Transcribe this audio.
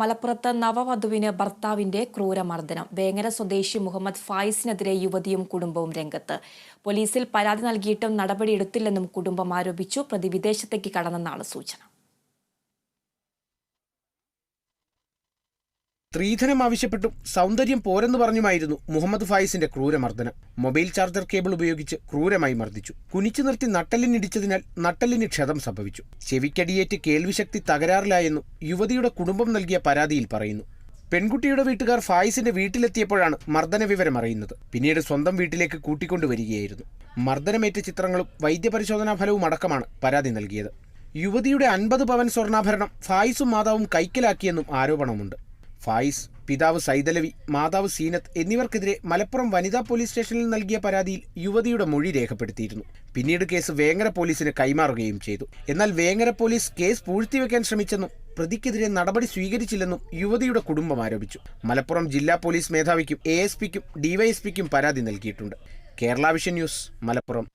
മലപ്പുറത്ത് നവവധുവിന് ഭർത്താവിന്റെ ക്രൂരമർദ്ദനം. വേങ്ങര സ്വദേശി മുഹമ്മദ് ഫായിസിനെതിരെ യുവതിയും കുടുംബവും രംഗത്ത്. പോലീസിൽ പരാതി നൽകിയിട്ടും നടപടിയെടുത്തില്ലെന്നും കുടുംബം ആരോപിച്ചു. പ്രതി വിദേശത്തേക്ക് കടന്നെന്നാണ് സൂചന. സ്ത്രീധനം ആവശ്യപ്പെട്ടും സൗന്ദര്യം പോരെന്ന് പറഞ്ഞുമായിരുന്നു മുഹമ്മദ് ഫായിസിന്റെ ക്രൂരമർദ്ദനം. മൊബൈൽ ചാർജർ കേബിൾ ഉപയോഗിച്ച് ക്രൂരമായി മർദ്ദിച്ചു. കുനിച്ചു നിർത്തി നട്ടലിനിടിച്ചതിനാൽ നട്ടലിന് ക്ഷതം സംഭവിച്ചു. ചെവിക്കടിയേറ്റ് കേൾവിശക്തി തകരാറിലായെന്നും യുവതിയുടെ കുടുംബം നൽകിയ പരാതിയിൽ പറയുന്നു. പെൺകുട്ടിയുടെ വീട്ടുകാർ ഫായിസിന്റെ വീട്ടിലെത്തിയപ്പോഴാണ് മർദ്ദന വിവരം അറിയുന്നത്. പിന്നീട് സ്വന്തം വീട്ടിലേക്ക് കൂട്ടിക്കൊണ്ടുവരികയായിരുന്നു. മർദ്ദനമേറ്റ ചിത്രങ്ങളും വൈദ്യപരിശോധനാ ഫലവും അടക്കമാണ് പരാതി നൽകിയത്. യുവതിയുടെ അൻപത് പവൻ സ്വർണാഭരണം ഫായിസും മാതാവും കൈക്കലാക്കിയെന്നും ആരോപണമുണ്ട്. ഫായിസ് പിതാവ് സൈതലവി മാതാവ് സീനത്ത് എന്നിവർക്കെതിരെ മലപ്പുറം വനിതാ പോലീസ് സ്റ്റേഷനിൽ നൽകിയ പരാതിയിൽ യുവതിയുടെ മൊഴി രേഖപ്പെടുത്തിയിരുന്നു. പിന്നീട് കേസ് വേങ്ങര പോലീസിന് കൈമാറുകയും ചെയ്തു. എന്നാൽ വേങ്ങര പോലീസ് കേസ് പൂഴ്ത്തിവെക്കാൻ ശ്രമിച്ചെന്നും പ്രതിക്കെതിരെ നടപടി സ്വീകരിച്ചില്ലെന്നും യുവതിയുടെ കുടുംബം ആരോപിച്ചു. മലപ്പുറം ജില്ലാ പോലീസ് മേധാവിക്കും എ എസ് പിക്കും ഡിവൈഎസ്പിക്കും പരാതി നൽകിയിട്ടുണ്ട്. Kerala vision news Malappuram.